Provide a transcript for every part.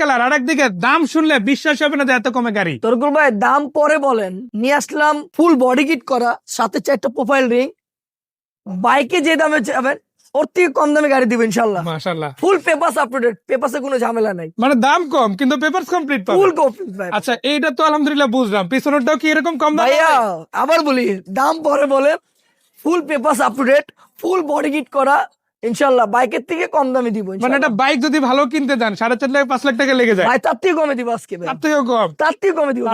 Colour আর একদিকে দাম শুনলে বিশ্বাস হবে না যে এত কমে গাড়ি। তরকুল ভাই দাম পরে বলেন। নিয়ে আসলাম ফুল বডি কিট করা সাথে চারটা প্রোফাইল রিং বাইকে যে দামে যাবেন ওর থেকে কম দামে গাড়ি দিব ইনশাল্লাহ মাশাল্লাহ ফুল পেপার আপডেট পেপারসে কোনো ঝামেলা নাই। মানে দাম কম কিন্তু পেপার কমপ্লিট পাবে ফুল কমপ্লিট ভাই। আচ্ছা এইটা তো আলহামদুলিল্লাহ বুঝলাম। পিছনেরটাও কি এরকম কম দাম ভাইয়া আবার বলি দাম পরে বলে full paper update full body kit করা ইনশাল্লাহ বাইকের থেকে কম দামে দিব মানে। একটা বাইক যদি ভালো কিনতে যান সাড়ে চার লাখ পাঁচ লাখ টাকা লেগে যায়। ভাই তার থেকে কমে দিব আজকে তার থেকেও কম? তার থেকে কমে দিব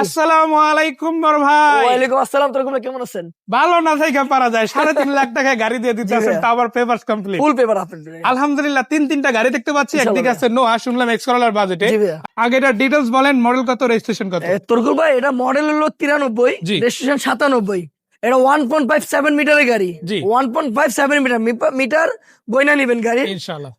আসসালামু আলাইকুম ভাই। ওয়ালাইকুম আসসালাম কেমন আছেন? ভালো না থেকে পারা যায়। সাড়ে তিন লাখ টাকায় গাড়ি দিয়ে আবার পেপার কমপ্লিট ফুল পেপার আলহামদুলিল্লাহ তিন তিনটা গাড়ি দেখতে পাচ্ছি একদিকে আছে নোয়া শুনলাম এক্স বাজেটে আগে এটা ডিটেলস বলেন মডেল কত রেজিস্ট্রেশন কত? তরকুল ভাই এটা মডেল হলো তিরানব্বই জি। রেজিস্ট্রেশন সাতানব্বই। এটা ওয়ান পয়েন্ট ফাইভ সেভেন মিটারের গাড়ি। One point five seven metre. Metre গয়না নিবেন গাড়ি ইনশাআল্লাহ।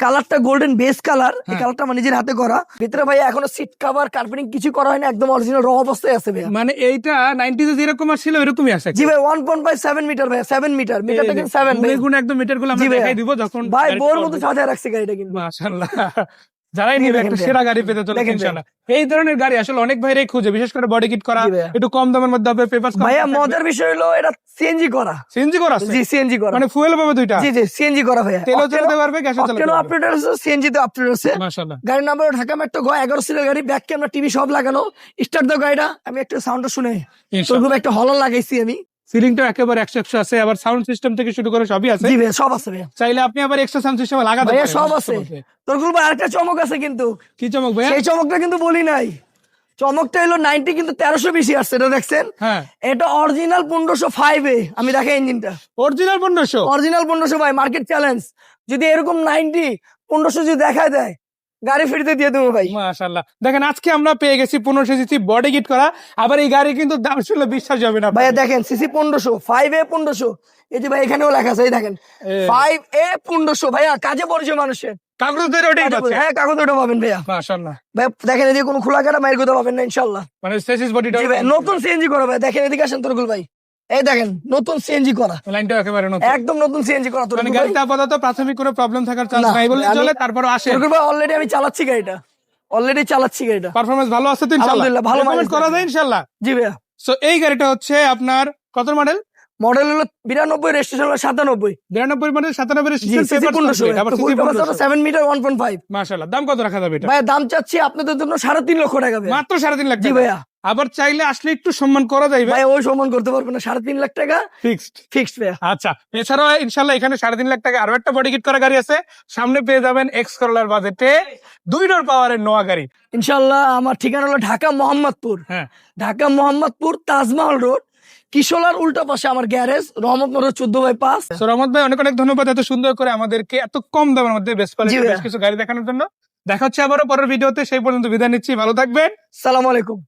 কালারটা গোল্ডেন বেস কালার এই হ্যাঁ। কালারটা আমার নিজের হাতে করা। ভিতরে ভাই এখনও সিট কাভার কার্পেটিং কিছু করা হয়নি একদম অরিজিনাল র অবস্থায় আছে ভাইয়া। মানে এইটা নাইনটিতে যেরকম ছিল এরকমই আছে জি ভাই one point five seven metre ভাই সেভেন মিটার। মিটারটা কিন্তু সেভেন গুনে গুনে একদম মিটারগুলো আমরা দেখাই দিব যখন ভাই বোর মতো সাজায় রাখছে গাড়িটা কিন্তু। মাশাআল্লাহ। যারাই জি নিবে একটা সেরা গাড়ি পেতে চলে ইনশাআল্লাহ এই ধরনের গাড়ি আসলে অনেক ভাইরাই খুঁজে বিশেষ করে বডি কিট করা একটু কম দামের মধ্যে হবে পেপারস ভাইয়া মজার বিষয় হলো এটা সিএনজি করা। সিএনজি করা জি সিএনজি করা। মানে ফুয়েল পাবে দুইটা? জি জি সিএনজি করা ভাইয়া। তেলও চালাতে পারবে গ্যাসও চালাতে অপটেনও পারবে। আপডেট আছে সিএনজি তে আপডেট আছে। মাশাআল্লাহ। গাড়ির নাম্বার ঢাকা মেট্রো গ এগারো সিলের গাড়ি ব্যাক ক্যামেরা টিভি সব লাগানো। স্টার্ট দাও গাড়িটা আমি একটা সাউন্ডটা শুনে খুব একটা হলার লাগাইছি আমি। সিলিংটা একেবারে একশো একশো আছে। আবার সাউন্ড সিস্টেম থেকে শুরু করে সবই আছে। সব আছে চাইলে আপনি আবার এক্সট্রা সাউন্ড সিস্টেম লাগাতে পারেন। সব আছে। তোর আরেকটা চমক আছে কিন্তু। কি চমক সেই চমকটা কিন্তু বলি নাই। চমকটা হলো নাইনটি কিন্তু তেরোশো বেশি আসছে এটা দেখছেন? হ্যাঁ। এটা অরিজিনাল পনেরোশো ফাইভ এ। আমি দেখাই ইঞ্জিনটা অরিজিনাল পনেরোশো? অরিজিনাল পনেরোশো ভাই মার্কেট চ্যালেঞ্জ যদি এরকম নাইনটি পনেরোশো যদি দেখায় দেয় গাড়ি ফ্রিতে দিয়ে দেবো ভাই। মাশাআল্লাহ। দেখেন আজকে আমরা পেয়ে গেছি পনেরোশো সিসি বডি কিট করা। আবার এই গাড়ি কিন্তু দাম শুনলে বিশ্বাস হবে না ভাইয়া দেখেন সিসি পনেরোশো ফাইভ এ পনেরোশো। এই যে ভাই এখানেও লেখা আছে দেখেন। ফাইভ এ পনেরোশো ভাইয়া কাজে পড়ছে মানুষের। কাগজ ওটাই পাচ্ছে। হ্যাঁ কাগজ ওটা পাবেন ভাইয়া। মাশাআল্লাহ। ভাই দেখেন এদিকে কোনো খোলা কাটা মায়ের কথা পাবেন না ইনশাল্লাহ মানে সেসিস বডিটা নতুন সিএনজি করা ভাই দেখেন এদিকে আসেন তরকুল ভাই। এই দেখেন নতুন সিএনজি করা। লাইনটা একেবারে নতুন। একদম নতুন সিএনজি করা মানে গাড়িটা আপাতত প্রাথমিক কোনো প্রবলেম থাকার চান্স নাই বলে চলে তারপর আসে। অলরেডি আমি চালাচ্ছি গাড়িটা। অলরেডি চালাচ্ছি গাড়িটা। পারফরমেন্স ভালো আছে তো ইনশাআল্লাহ ভালো Recommend করা যায় ইনশাআল্লাহ জি ভাইয়া। সো এই গাড়িটা হচ্ছে আপনার কত মডেল মডেল হলো বিরানব্বই রেজিস্ট্রেশন হলো সাতানব্বই। বিরানব্বই মডেল সাতানব্বই পনেরোশো seven metre one point five মাশাআল্লাহ দাম কত রাখা যাবে এটা? ভাইয়া দাম চাচ্ছি আপনাদের জন্য সাড়ে তিন লক্ষ টাকা মাত্র সাড়ে তিন লাখ জি। ভাইয়া। আবার চাইলে আসলে একটু সম্মান করা যাইবে ভাই। ওই সম্মান করতে পারব না সাড়ে তিন লাখ টাকা ফিক্সড ফিক্সড আচ্ছা এছাড়াও ইনশাল্লাহ এখানে সাড়ে তিন লাখ টাকা আরও একটা বডি কিট করা গাড়ি আছে। সামনে পেয়ে যাবেন এক্স করলার বাজেটে দুই ডোর পাওয়ারের নোয়া গাড়ি। ইনশাল্লাহ আমার ঠিকানা হলো ঢাকা মোহাম্মদপুর। হ্যাঁ। ঢাকা মোহাম্মদপুর তাজমহল রোড কিশোলার উল্টা পাশে আমার গ্যারেজ রহমতপুর চোদ্দ বাই পাঁচ। রহমত ভাই অনেক অনেক ধন্যবাদ এত সুন্দর করে আমাদেরকে এত কম দামের মধ্যে বেশ কিছু গাড়ি দেখানোর জন্য। দেখা হচ্ছে আবারও পরের ভিডিওতে সেই পর্যন্ত বিদায় নিচ্ছি ভালো থাকবেন। সালাম আলাইকুম।